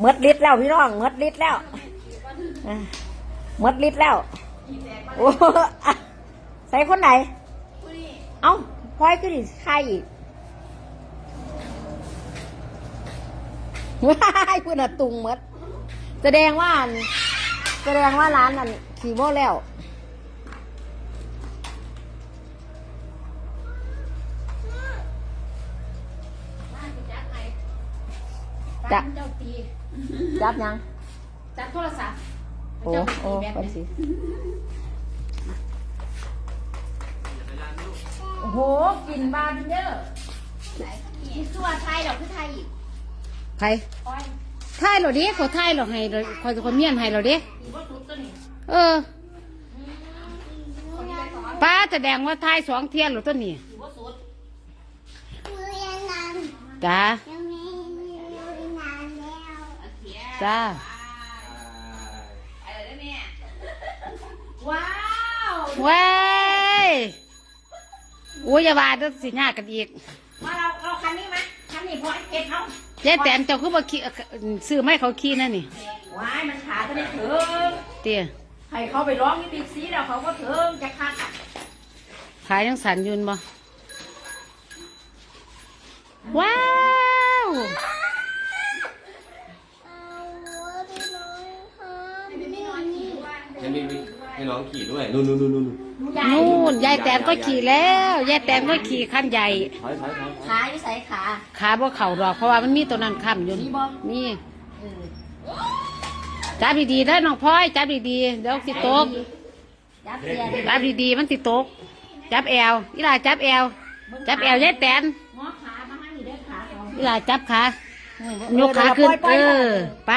เมดลิดแล้วพี่น้องเมดลิดแล้วเมดลิดแล้วโอ้ใส่คนไหน เอ้าพลอยก็ดิใครอีกว้ายคุณอะตุงเมดแสดงว่าแสดงว่าร้านนั้นขี่โม่แล้วจับเจ้าตี จับยังจับโทรศัพท์โอ้โอ้ไปสิโอ้โหกลิ่นบาร์บินเดอร์นี่คือว่าไทยดอกคือไทยอีกไผท่ายเราดิเขาท่ายเราให้เราคอยคนเมียนให้เราดิหรือว่าตุ๊ดตัวนี้เออป้าแสดงว่าท่ายสองเทียนหรือต้นนี่หรือว่าสุดจ้า จ้าอะไรได้แม่ว้าวเว้ยโอ้ยอย่าว่าเด้อสิยากกันอีกมาเราเราคันนี้ไหมคันนี้พอเก็บเขายายแตนเจ้าคือบ่ขี่ซื้อไม่เขาขี่นั่นนี่ว้ายมันขาก็ได้ถึงเตี้ยให้เขาไปร้องที่บิ๊กซีแล้วเขาก็ถึงจะคัดขายยังสันอยุนบ่ว้า น้องขี่ด้วยนู่นนู่นนู่นนู่นนู่นยายแตนก็ขี่แล้วยายแตนก็ขี่ขั้นใหญ่ ถอยถอยถอยขาอยู่ใส่ขาขาบ่เข่าดอกเพราะว่ามันมีตัวนั้นค้ำอยู่มีบ่นี่เออจับดีๆได้อน้องพลอยจับดีๆเดี๋ยวสิตกจับเสียดิจับดีๆมันสิตก จับแอวอีหลาจับแอวจับแอวยายแตนงอขามาให้นี่เด้อขาเขาอีหลาจับขายกขาขึ้นเออไป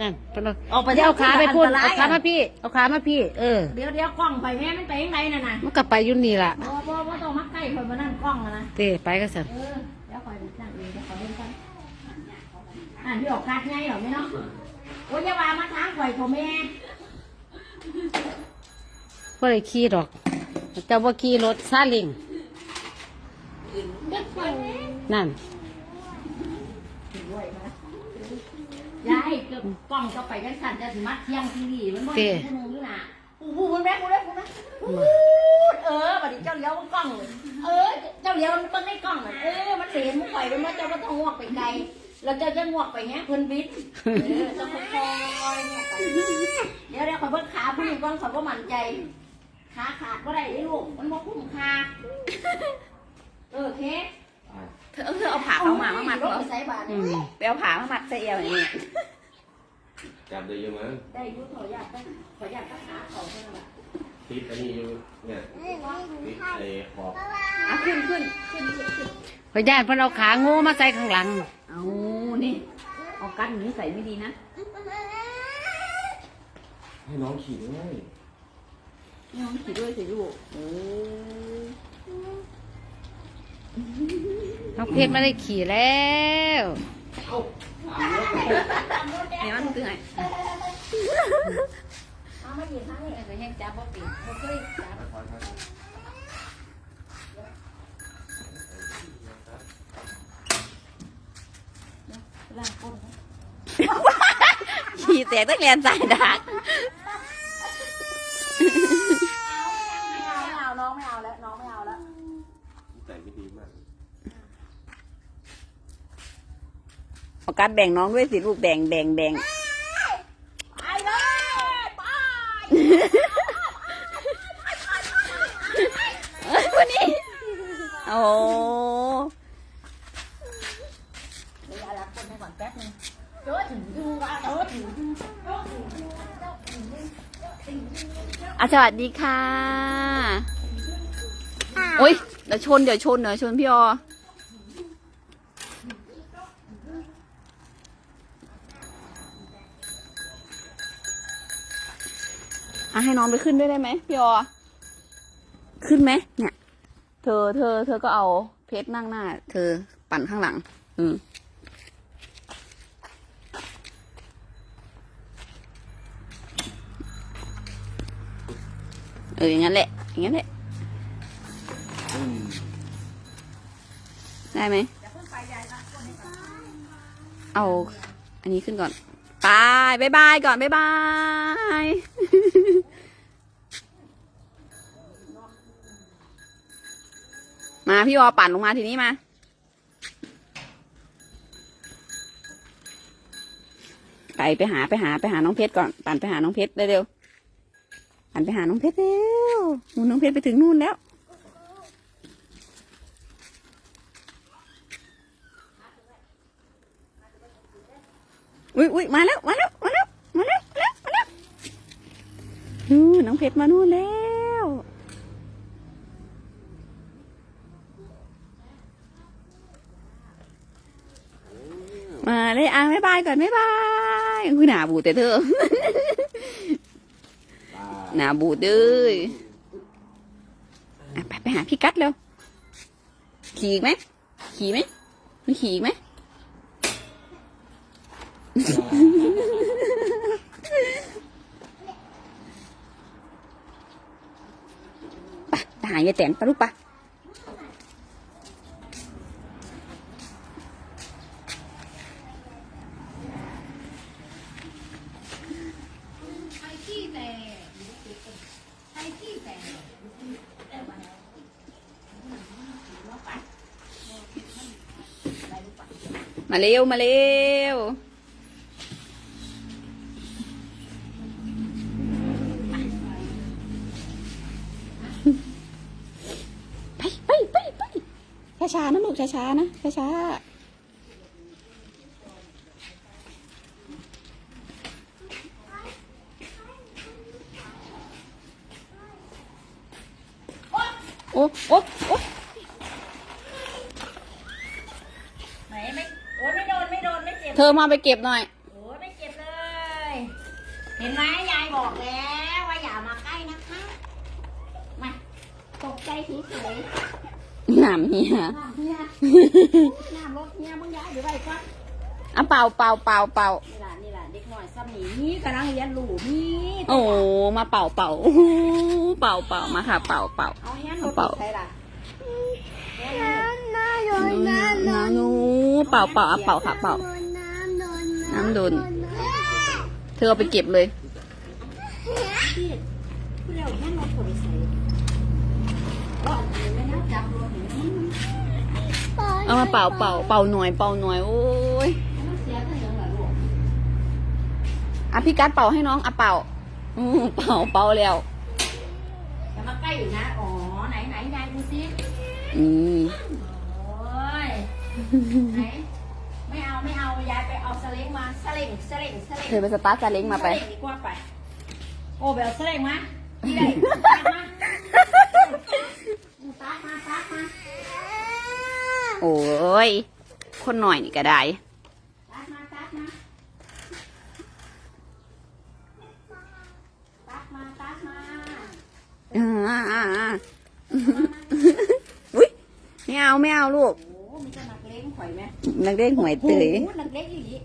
นั่นเพิ่นเอาเดี๋ยวเอาขาไปพูดเอาขามาพี่ เอาขามาพี่ เออ เดี๋ยวเดี๋ยวกล้องไปแม่มันไปยังไงน่ะนะมันก็ไปอยู่นี่ล่ะบ่บ่บ่ต้องมาใกล้คนมานั่งกล้องนะนะ เต้ไปก็สั่นเออ เดี๋ยวคอยนั่งเองเดี๋ยวขอเล่นก่อนอ่านที่ออกคาดไงเหรอไม่เนาะ โอ้ยอย่าว่ามาทางข่อยของแม่บ่ได้ขี่ดอกเจ้าบ่ขี่รถซาเลิงนั่น ยายเกือบกล้องจะไปกันสั่นจะถึงมัดเที่ยงทีวีมันบ่ได้ผู้นึงนี่น่ะอู้หูมันแม่กูได้กูนะอู้เออบัดนี้เจ้าเลี้ยวมันกล้องเลยเออ เจ้าเลี้ยวมันเบิ่งในกล้องน่ะเออมันเห็นมันปล่อยไปเมื่อเจ้าก็ต้องงวกไปไกลแล้วเจ้าจะงวกไปแง่เพิ่นบิดเออต้องค่อยๆเนี่ยไปเดี๋ยวเดี๋ยวขอยเบิ่งขาผู้นี้ก่อนขอยบ่มั่นใจขาขาดบ่ได้เด้ลูกมันบ่คุ้มค่าเออเคเธอเธอเอาผ้าเขามามามัดรเหรถอไปใส่บาทอืมไปเอาผ้ามามัดใส่เอวอย่างนี้ จับได้เยอะมั้งได้อยุขออยากได้ขออยากได้ขาเขาเท่านั้นแหละติดอันนี้อยู่เนี่ยติดไอ้ขอบอะขึ้นขึ้นขึ้นขึ้นขึ้นพยานเพิ่นเอาขางูมาใส่ข้างหลัง เอานี่เอากันอย่างนี้ใส่ไม่ดีนะให้น้องขี่ด้วยน้องขี่ด้วยสิลูกเออน้องเพชรไม่ได้ขี่แล้ว เนี่ยมันคือไงเอามายืนทางนี้ไปแห้งจับบ่ปีโอเคจ้อยถอยล่างก้นขี่แตกตั้งแรงใจดัก ไม่เอาไม่เอาน้องไม่เอาแล้วน้องไม่เอาแล้ว แต่ไม่ดีมาก เอาการแบ่งน้องด้วยสิลูกแบ่งแบ่งแบ่งไปเลยไปวันนี้โอ้เดี๋ยวเอาละคนให้ก่อนแป๊บนึงเจอถึงดูว่าเจอถึงดูเจอถึงดูเจอถึงดูอะสวัสดีค่ะโอ้ยเดี๋ยวชนเดี๋ยวชนเดี๋ยวชนพี่ออะให้น้องไปขึ้นด้วยได้ไหมพี่ออขึ้นไหมเนี่ย เธอเธอเธอก็เอาเพชรนั่งหน้า เธอปั่นข้างหลัง อืมเอออย่างนั้นแหละ อย่างนั้นแหละอืมได้ไหม เอา อันนี้ขึ้นก่อน ไปบายบายก่อนบายบาย มาพี่วอปั่นลงมาทีนี้มา ไปไปหาไปหาไปหาน้องเพชรก่อนปั่นไปหาน้องเพชรเร็วๆปั่นไปหาน้องเพชรเร็วนู่นน้องเพชรไปถึงนู่นแล้วอุ้ยอุ้ยมาแล้วมาแล้วมาแล้วมาแล้วมาแล้วมาแล้วนู่นน้องเพชรมานู่นแล้ว มาเลยอะบ๊ายบายก่อนบ๊ายบายคือหนาบูดแต่เธอหนาบูดเด้ยอะไปไปหาพี่กัดเร็ว ขี่อีกไหม ขี่ไหมไม่ขี่อีกไหมไปไปหายายแตนไปลูกปะ มาเร็ว มาเร็วไปไปไปไปช้าๆนะลูกช้าๆนะช้าๆโอ้โอ้โอ้ไหนไม่โอ้ไม่โดนไม่โดนไม่เจ็บเธอมาไปเก็บหน่อย โอ้ไม่เจ็บเลย เห็นไหมยายบอกแล้วว่าอย่ามาใกล้นะคะมาตกใจเฉยหนามเฮียๆน้ำเฮียน้ำรถเฮียมึงย้ายหรือไรก่อนอะเป่าเป่าเป่าเป่าำหนีนี่กำลังเรียนรู้นี่โอ้มาเป่าเป่าเป่าเป่ามาค่ะ เป่าเป่าเอาเฮียรถเป่าใส่ล่ะน้ำนูเป่าเป่าอะเป่าค่ะเป่าน้ำโดนเธอเอาไปเก็บเลยผู้เร็วเฮียรถคนใส่ว่าไม่น่าจับรถเอามาเป่าเป่าเป่าหน่อยเป่าหน่อยโอ้ย มันเสียก็ยังเหลือลูก อะพี่กัดเป่าให้น้องอะเป่า อืมเป่าเป่าแล้วอย่ามาใกล้อยู่นะ อ๋อ ไหนไหนยายดูสิอืมโอ้ยไหนไม่เอาไม่เอายายไปเอาสเล้งมาสเล้งสเล้งสเล้งเธอไปสตาร์ทซาเล้งมาไปสเล้งดีกว่าไป โอ้ไปเอาสเล้งมาที่ไหนตามมาตามมาตามมา โอ้ย คนหน่อยนี่ก็ได้ ตามมาตามมาตามมาตามมา อ่าอ่าอ่าอุ้ยไม่เอาไม่เอาลูกโอ้มันจะหนักเล้งข่อยไหมนักเด้งหวยเตยโอ้หนักเล้งอีหลี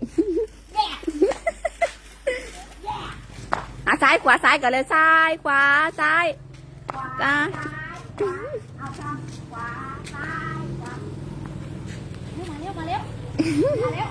อะซ้ายขวาซ้ายก่อนเลยซ้ายขวาซ้ายขวาจ้าซ้ายขวาเอาซ้ำขวาซ้ายขวาเร็วมาเร็วมาเร็วมาเร็ว